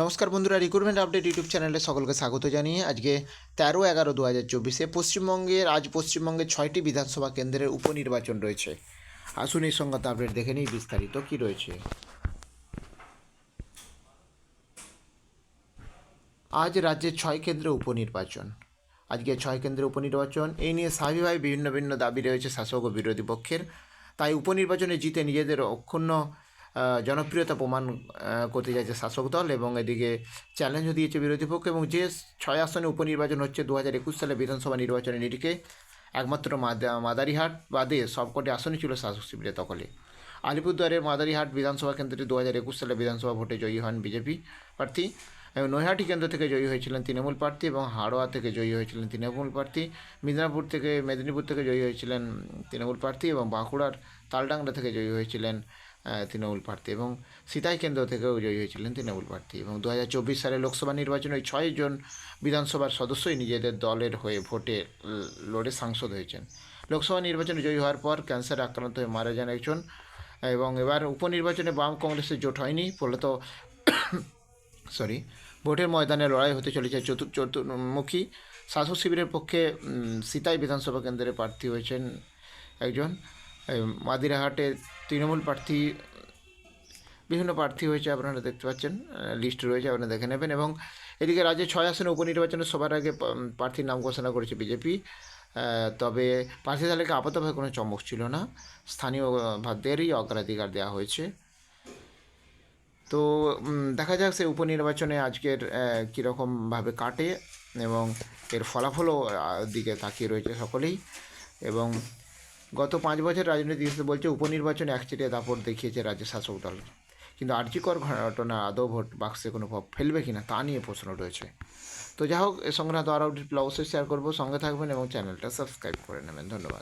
নমস্কার বন্ধুরা recruitment update YouTube চ্যানেলে সকলকে স্বাগত জানিয়ে আজকে তেরো এগারো দু হাজার চব্বিশে পশ্চিমবঙ্গের আজ পশ্চিমবঙ্গের ছয়টি বিধানসভা কেন্দ্রের উপনির্বাচন রয়েছে। আসুন এই সংক্রান্ত আপডেট দেখে নিই, বিস্তারিত কী রয়েছে। আজ রাজ্যের ছয় কেন্দ্রে উপনির্বাচন। আজকে ছয় কেন্দ্রে উপনির্বাচন, এই নিয়ে স্বাভাবিকভাবে বিভিন্ন ভিন্ন দাবি রয়েছে শাসক ও বিরোধী পক্ষের। তাই উপনির্বাচনে জিতে নিজেদের অক্ষুণ্ণ জনপ্রিয়তা প্রমাণ করতে চাইছে শাসক দল এবং এদিকে চ্যালেঞ্জও দিয়েছে বিরোধী পক্ষ এবং যে ছয় আসনে উপনির্বাচন হচ্ছে দু হাজার একুশ সালে বিধানসভা নির্বাচনের নিরিখে একমাত্র মাদা- মাদারিহাট বাদে সবকটি আসনই ছিল শাসক শিবিরে দখলে। আলিপুরদুয়ারের মাদারিহাট বিধানসভা কেন্দ্রটি দু হাজার একুশ সালে বিধানসভা ভোটে জয়ী হন বিজেপি প্রার্থী। এবং নৈহাটি কেন্দ্র থেকে জয়ী হয়েছিলেন তৃণমূল প্রার্থী এবং হাড়োয়া থেকে জয়ী হয়েছিলেন তৃণমূল প্রার্থী। মিদনাপুর থেকে, মেদিনীপুর থেকে জয়ী হয়েছিলেন তৃণমূল প্রার্থী এবং বাঁকুড়ার তালডাংরা থেকে জয়ী হয়েছিলেন তৃণমূল প্রার্থী এবং সিতাই কেন্দ্র থেকেও জয়ী হয়েছিলেন তৃণমূল প্রার্থী এবং দু হাজার চব্বিশ সালে লোকসভা নির্বাচনে ওই ছয়জন বিধানসভার সদস্যই নিজেদের দলের হয়ে ভোটে লড়ে সাংসদ হয়েছেন। লোকসভা নির্বাচনে জয়ী হওয়ার পর ক্যান্সারে আক্রান্ত হয়ে মারা যান একজন এবং এবার উপনির্বাচনে বাম কংগ্রেসের জোট হয়নি, ফলত সরি ভোটের ময়দানে লড়াই হতে চলেছে চতুর, চতুর্মুখী। শাসক শিবিরের পক্ষে সিতাই বিধানসভা কেন্দ্রে প্রার্থী হয়েছেন একজন। মাদিরাহাটে তৃণমূল প্রার্থী বিভিন্ন প্রার্থী হয়েছে আপনারা দেখতে পাচ্ছেন লিস্ট রয়েছে আপনারা দেখে নেবেন। এবং এদিকে রাজ্যে ছয় আসনে উপনির্বাচনে সবার আগে প্রার্থীর নাম ঘোষণা করেছে বিজেপি। তবে প্রার্থী তালিকা আপাতভাবে কোনো চমক ছিল না। স্থানীয় আহ, অগ্রাধিকার দেওয়া হয়েছে। তো দেখা যাক সে উপনির্বাচনে আজকের কীরকমভাবে কাটে এবং এর ফলাফলও দিকে তাকিয়ে রয়েছে সকলেই। এবং গত পাঁচ বছর রাজনৈতিক হিসেবে বলছে, উপনির্বাচনে একচেটিয়া দাপট দেখিয়েছে রাজ্য শাসক দল। কিন্তু আর্যিকর ঘটনা, আদৌ ভোট বাক্সে কোনো প্রভাব ফেলবে কিনা, তা নিয়ে প্রশ্ন রয়েছে। তো যাই হোক, এ সংক্রান্ত আরও অবশ্যই শেয়ার করব। সঙ্গে থাকবেন এবং চ্যানেলটা সাবস্ক্রাইব করে নেবেন। ধন্যবাদ।